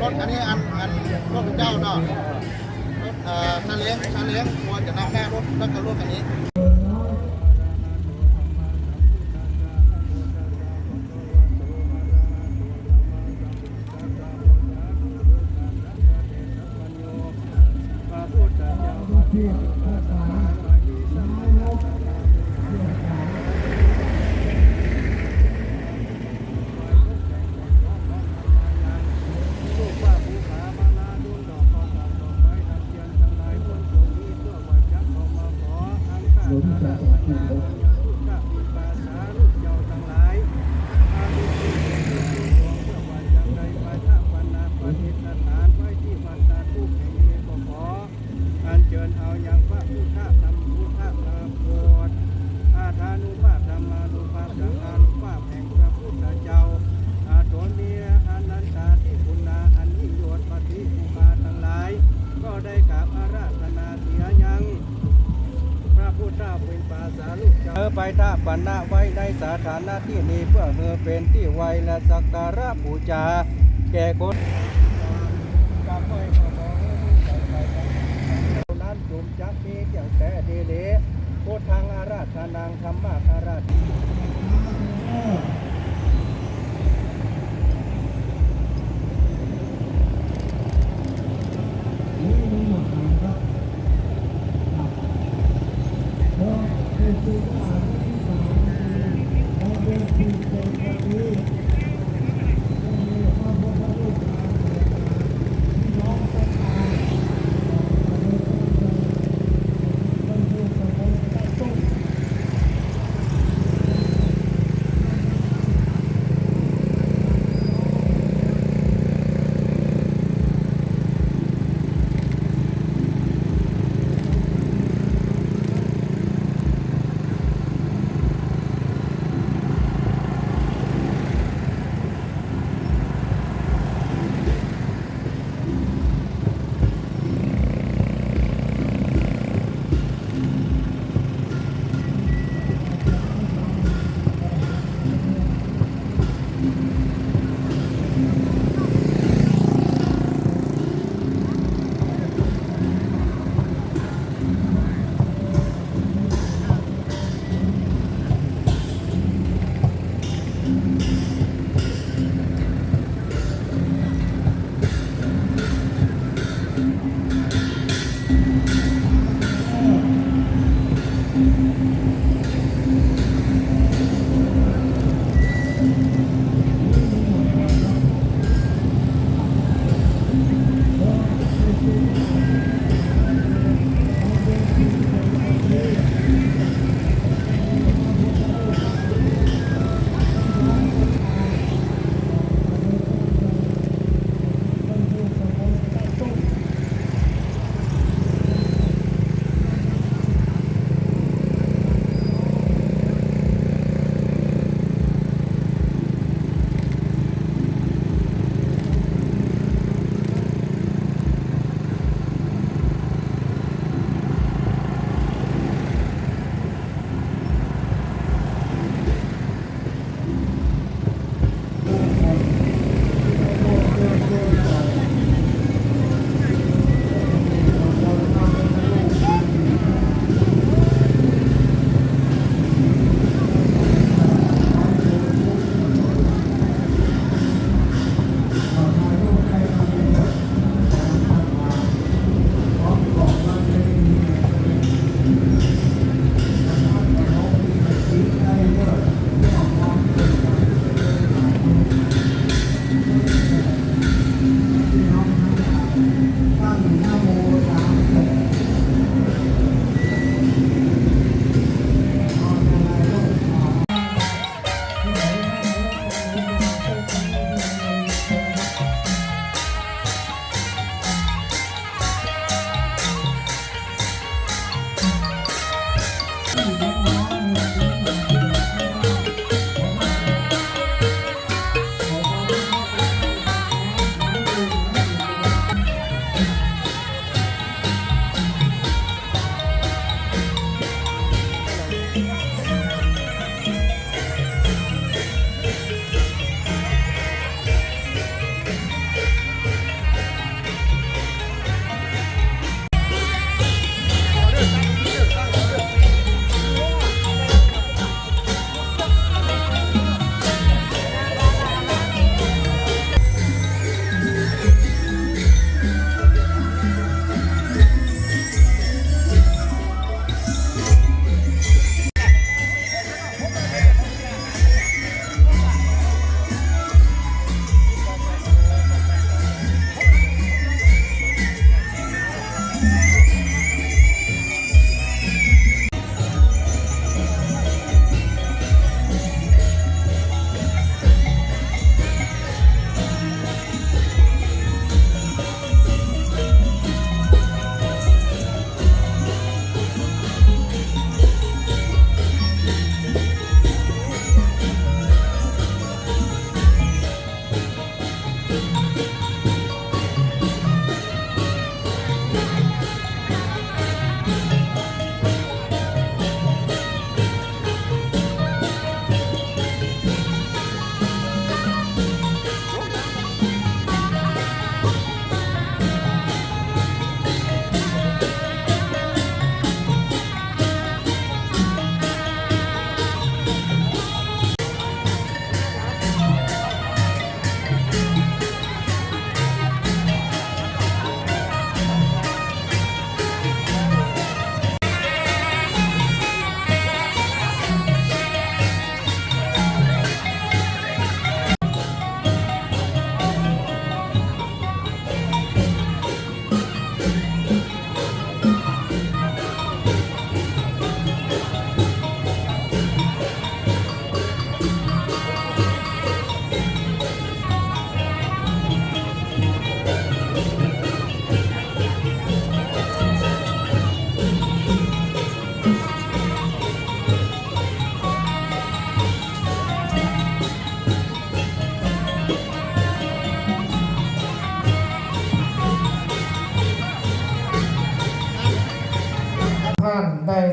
รถอันนี้อันอันรถของเจ้าเนาะรถเอ่อซาเล้งซาเล้งควรจะนำหน้ารถแล้วก็รถอันนี้ ปณะไว้ในสถานะที่นี้เพื่อเมื่อเป็นที่ไวและสักการะบูชาแก่คนการไม่ขน้นจุมจักมีเจียงแต่เดเลโคทางอาราธนางธรรมอาราธ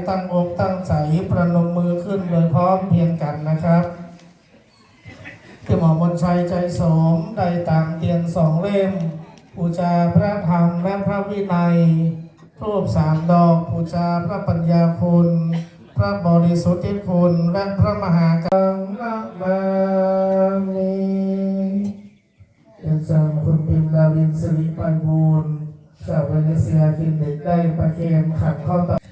ตั้งอกตั้งใจประนมมือขึ้นโดยพร้อมเพียงกันนะครับที่หมอมนชัยใจสมได้ตามเตียนสองเล่มบูชาพระธรรมและพระวินัยทูบสามดอกบูชาพระปัญญาคุณ พระบริสุทธิคุณและพระมหากังละมานีเรียนเชิญคุณปิมดาวินสิริไปบูลย์จากเวเนเซียคลินิกได้ประเคนขัดข้อต่อ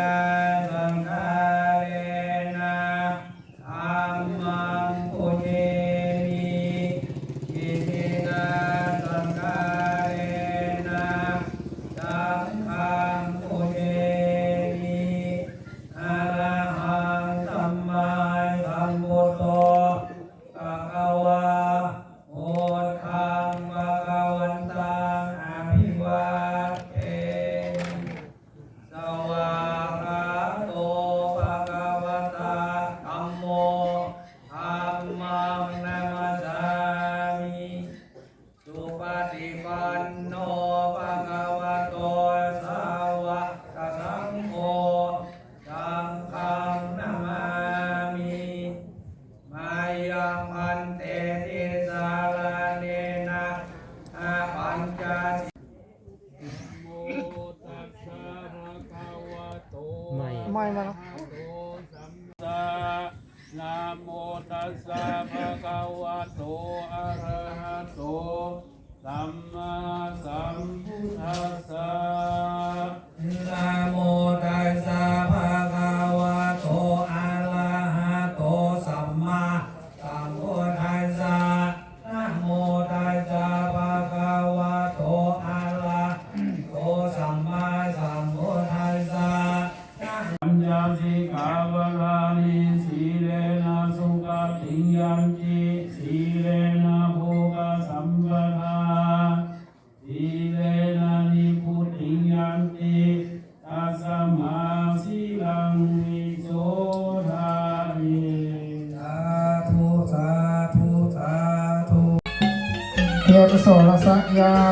นิ ร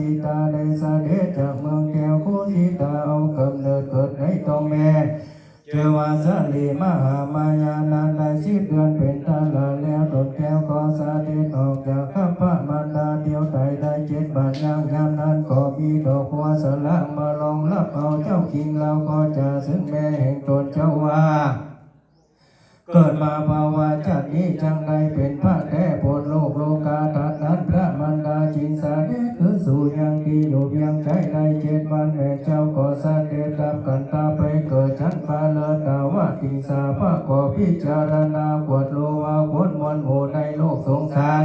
แล้วอาทิตาได้สเสด็จจากเมืองแก้วโคสิตาเอากำเนิดเกิดในท้องแม่เจวาสลีมหามายานาได้สิบเดือนเป็นตาลาแล้วตดแก้วก็สาธิตออกจากข้าพระมารดาเดียวใจได้เจ็ดบาทยางยามนั้นก็มีดอกบัวสละมาลองรับเอาเจ้าคิงเราก็จะซึ่งแม่แห่งตนเจ้าว่า เกิดมาภาวะชาตินี้จังใดเป็นพระแท้โพดโลกโลกาตัดนั้นพระมันดาจินสาเดคือสู่ยังดีอยู่ยังใจในเจ็ดวันแม่เจ้าก่อสาเดชดับกันตาไปเกิดชั้นฟ้าเลิศดาวาติสาพระก็พิจารณาปวดโลวาวนมนโหในโลกสงสาร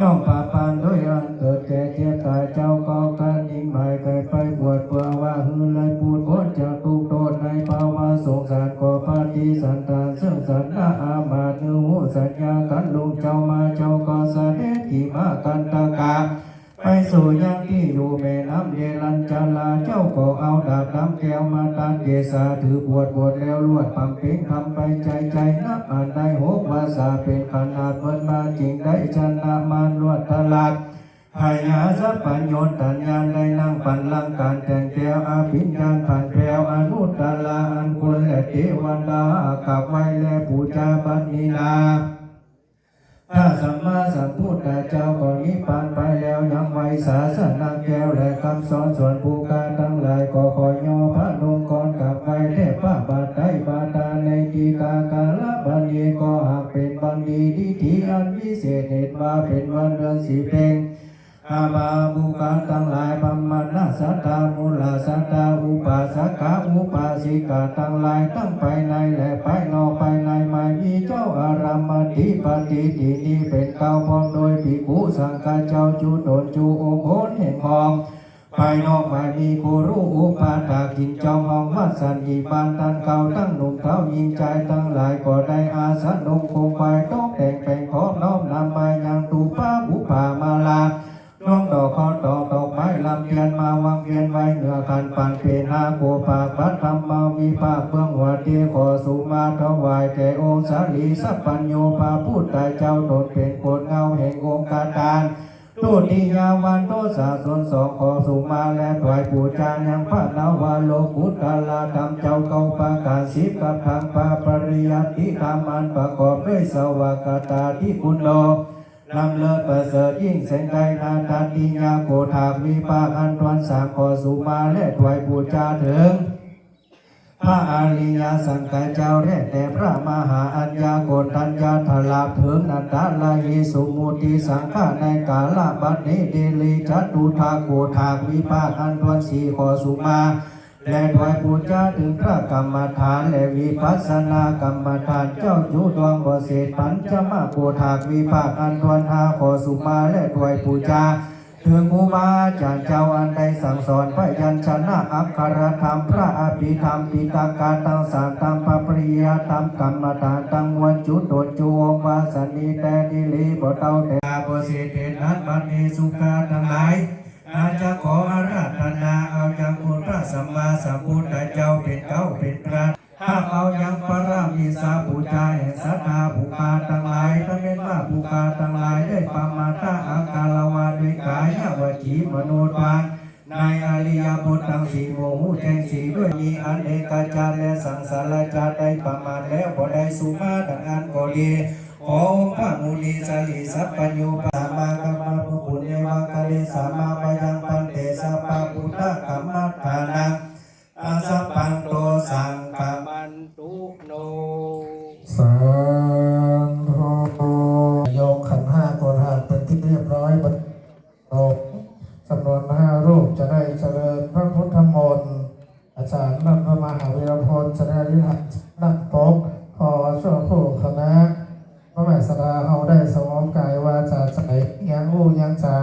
น้องปาปานด้วยอันเกิดแก่เจ็บตายเจ้าก็กันยิ่งหม่เกิดไปบวชเพื่อว่าหือเลยปูดพ้นจากทุกโทษในภาวะสงสารก่อปฏิสันตานซึ่งสันนาอามาตย์นือหูสัญญากันลุงเจ้ามาเจ้าก็เสด็จขี่มากันตะกา ไปสู่ยังที่อยู่แม่น้ำเยลันจาลาเจ้าก็เอาดาบน้ำแก้วมาตันเยสาถือบวชบวชแล้วลวดปังเพ่งทำไปใจใจนับอ่านได้หกภาษาเป็นขนาดเมินมาจริงได้ชนะมานลวดตลาดพายาสัพพัญโยนตัญญาณได้นั่งปันลังการแต่งแก้วอาภิญญาณผ่านแปลวอนุตตลาอันคุณและเทวันดากับไว้และปูจาบันนีนา ถ้าสัมมาสัมพุทธเจ้าก็นิพพานไปแล้วยังไว้ศาสนาแก้วและคำสอนส่วนผู้การทั้งหลายก็ขอยอพระนมกรกับไว้เทพพระบาทไตรบาตาในทีกากาลบันนี้ก็หากเป็นวันดีที่ที่อันวิเศษเหตุว่าเป็นวันเดือนสีเพ็งอาบาบุการทั้งหลายพัมมา สัตตามูลสัตตาอุปาสกะอุปาสิกาตั้งหลายตั้งไปในและไปนอกไปในไม่มีเจ้าอารามติปฏิทินี้เป็นเก้าพร้อมโดยภิกขุสังฆเจ้าจูโดนจูองค์โหนแห่งหองภายนอกไม่มีกูรู้อุปาตากินจองห้องวัดสันติบานตันเก่าตั้งหนุ่มเท้ายิงใจตั้งหลายก็ได้อาสนงคงไปต้องแต่งแปลงขอน้อมนำมายังตูป้าบุปามาลา น้องดอกคอดอกดอกไม้ลำเทียนมาวางเวียนไว้เหนือคันปันเปนาโกปากพัดธรรมาวิภาคเบื้องหัวเตียขอสุมาถวายแก่องค์สาลีสัพปัญโยพาพูดแต่เจ้าโดดเป็นโกดเงาแห่งองค์การการตุติยาวันโตสาส่วนสองขอสุมาและถวายปูจายังพระนาวาโลกุตตาลาธรรมเจ้าเก่าปากาศิบกับธรรมปาปริยัติธรรมันประกอบด้วยสวากตาที่คุณโล นำเลิศประเสริฐยิ่งแสงไกลนาตาติยาโกธามีปากันตวนสามขอสุมาและถวายปูจาถึงพระอาริยสังฆเจ้าแรกแต่พระมหาอัญญาโกณทัญญาทลาถึงนัตตาลายิสุมุติสังฆาในกาลบัดนี้เดลีจัตุทาโกธาวิภาคันทวนสีขอสุมา และถวายบูชาถึงพระกรรมฐานและวิปัสสนากรรมฐานเจ้าจุดวงบเศษปัญจมาโกธาวิภาคอันทวนหาขอสุมาและถวายบูชาถึงครูบาจารย์เจ้าอันใดสั่งสอนพยัญชนะอักขรธรรม พระอภิธรรมปิตาการตังสารตังปปริยธรรมกรรมฐานตังมวลจุดโดจูองวาสนีแต่ดิลีบ่เต้าแต่บเศษเทนันบันเนสุขาทั้งหลายอาจจะขออาราธ สัมมาสัมพุทธเจ้าเป็นเก้าเป็นพระถ้าเอายังปรามีสาบูชาแห่งศรัทธาภูคาทั้งหลายถ้าเป็นว่าภูคาทั้งหลายได้ปามาตาอาการวาด้วยกายวจีมโนทานในอริยบททั้งสีโมหูแจ้งสีด้วยมีอันเอกาจารและสังสารจารได้ประมาณแล้วบ่ได้สุมาดังอันก็ดีขอองพระมุนีสลีสัพปัญญูปามากัมมาภุญญวังกะเลสามาปยังปันเตสัพพะพุทธกัมมัฏฐานัง อาสัพพันโตสังฆมันตุโนสาธุโยกขันห้าโกรธาเป็นที่เรียบร้อยบรรจบจำนวนห้ารูปจะได้เจริญพระพุทธมนต์อาจารย์นันพระมหาวีรพลจะได้ริหัสนักปกพอช่วงผู้คณะพระแม่สดาเอาได้สมองกายวาจาใจยังอู้ยังจ๋า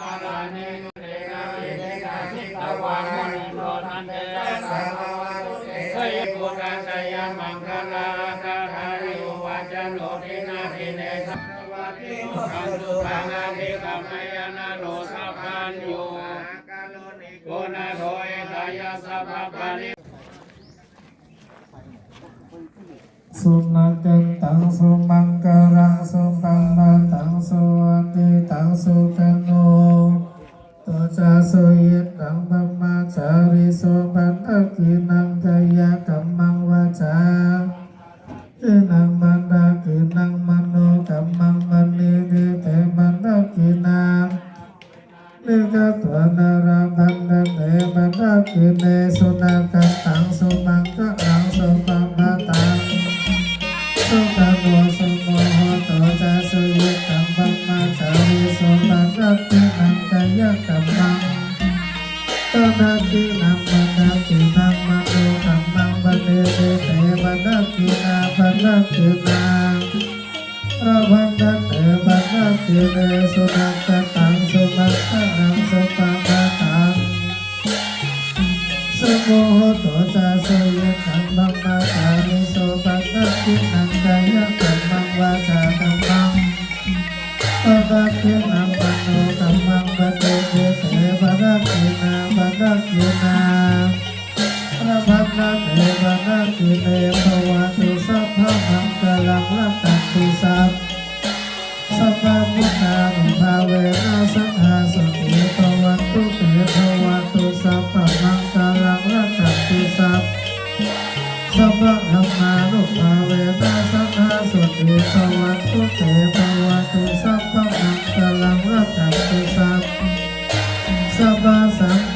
กรานิยุเตนะเวทิกาสิตมนโรทันเตาววาตุเตเยปุราชยามังคาคาทาริวัจโนทินาทิเนสัพติขันตุปังาทิกัมม สุนัจันตังสุมังกรังสุปังมาตังสุวันติตังสุกันโนตุจาสุยตังบัมมาจาริสุปันตกินังกายกัมมังวาจากินังมันดากินังมโนกัมมังมันนิริเตมันดากินังนิกตวนาราบันดาเตบันดากิเนสุนักันตังสุมังกรังสุปัมมาตัง สัพพะธรรมานุภาเวตาสังฆาสติภวันตุเตภวัตุสัพพะมังคลังรัตตันตุสัพสัพพะสัง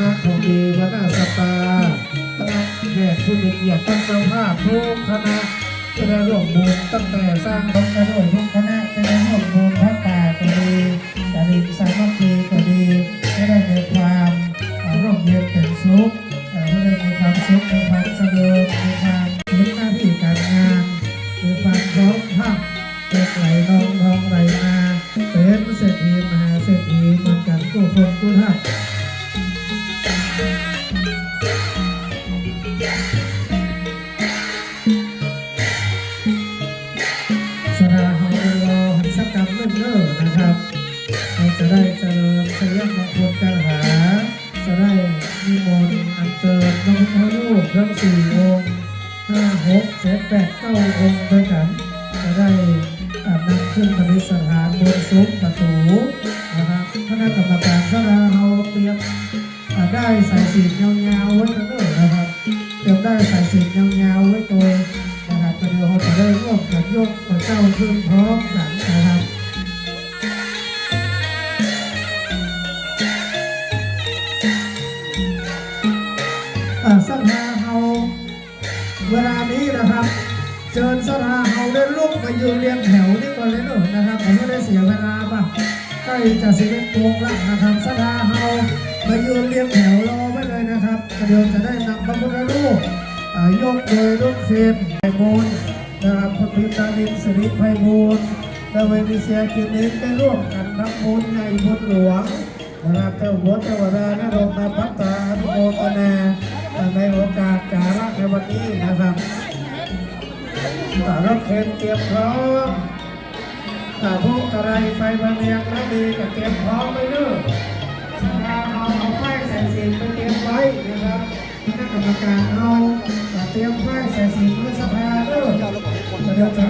ณะของดีวนาสตาคณะแขกผู้มีเกียรติท่านสัมภาพทุกคณะจะได้ร่วมบุญตั้งแต่สร้างพระกระโดดทุกคณะจะได้ร่วมบุญพระป่าก็ดีจะดีสามัคคีก็ดีจะได้มีความร่มเย็นเป็นสุขเอ่อเพื่อมีความสุขมีความสะดวกมีความ ขึ้นประดิษฐานบนซุ้มประตูนะครับคณะกรรมการสราเราเตรียมได้สายสียาๆไว้กันด้วยนะครับเตรียมได้สายสียาๆไว้ตัวนะครับประเดี๋ยวเราจะได้ร่วมกันยกพระเจ้าขึ้นพร้อมกันนะครับอ่าสัาเฮาเวลานี้นะครับ เชิญสัาเฮาได้ลุกมายืนเรียงแถว ก่อนเลยเนอะนะครับผมไม่ได้เสียเวลาป่ะใกล้จะสิบเอ็ดโมงแล้วนะครับสัทธาเฮามายืนเรียงแถวรอไว้เลยนะครับเดี๋ยวจะได้นำพระพุทธรูปยกโดยลูกเคนไพบูลนะครับคุณพิมพ์ดารินสิริไพบูลย์และเวนิเซียกินเองได้ร่วมกันทำบุญใหญ่บุญหลวงนะครับเจ้าหัวเจ้าวดาและโรงนาพัตตาอนุโมทนาในโอกาสจาระในวันนี้นะครับรถเคนเตรียมพร้อม ถ้าพวกอะไรไฟบะเนียงแล้วดีก็เตรียมพร้อมไปเด้อถ้าเอาเอาไฟใส่สีไปเตรียมไว้นะครับคณะกรรมการเอาเตรียมไฟใส่สีไว้สภาเด้อเดี๋ยวจะ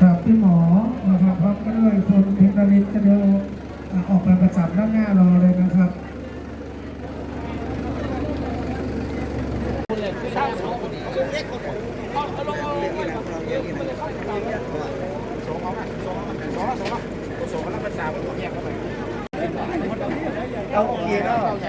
ครับพี่หมอนะครับพร้อมกันด้วยคุณพิมพ์ดารินก็เดี๋ยวออกไปประจำด้านหน้าเรับ เอาโอเค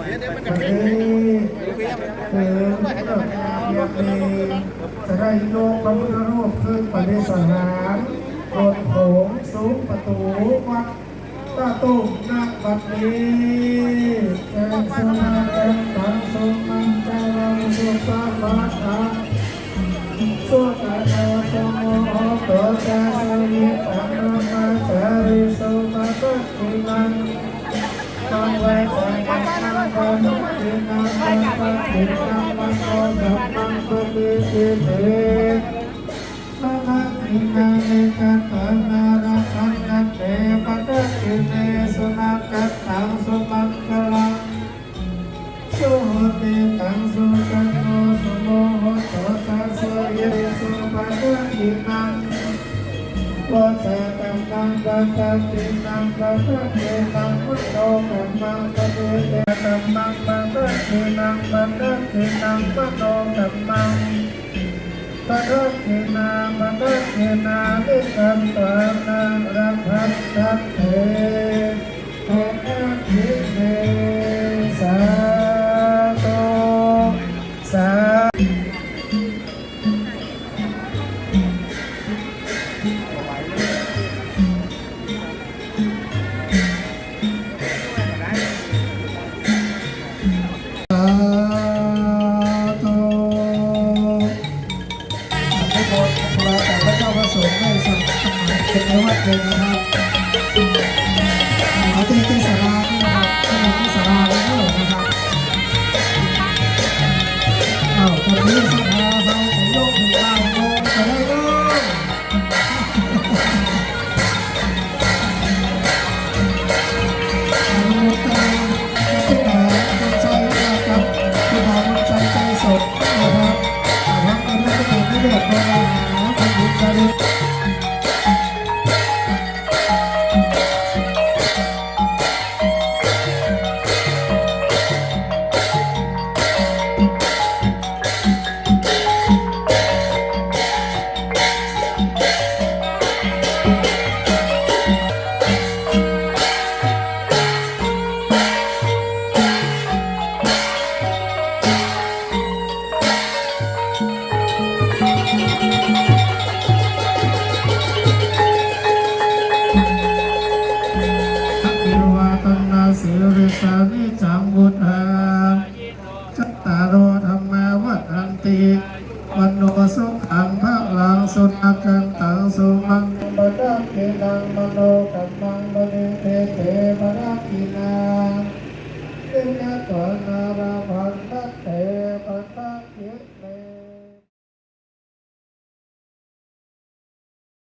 งงานเรียบรีจะได้โยกพระพุทธรูปขึ้นปฏิสถานบนโขงสูงประตูวัดตาตุ้มณบัดนี้แจ้งสมาเต็มตังสมันเจริญสุขสวัสดิ์สุขโตสมโหตุจาสุยิปังมาจาริสุมาตุติมันตังเว งปั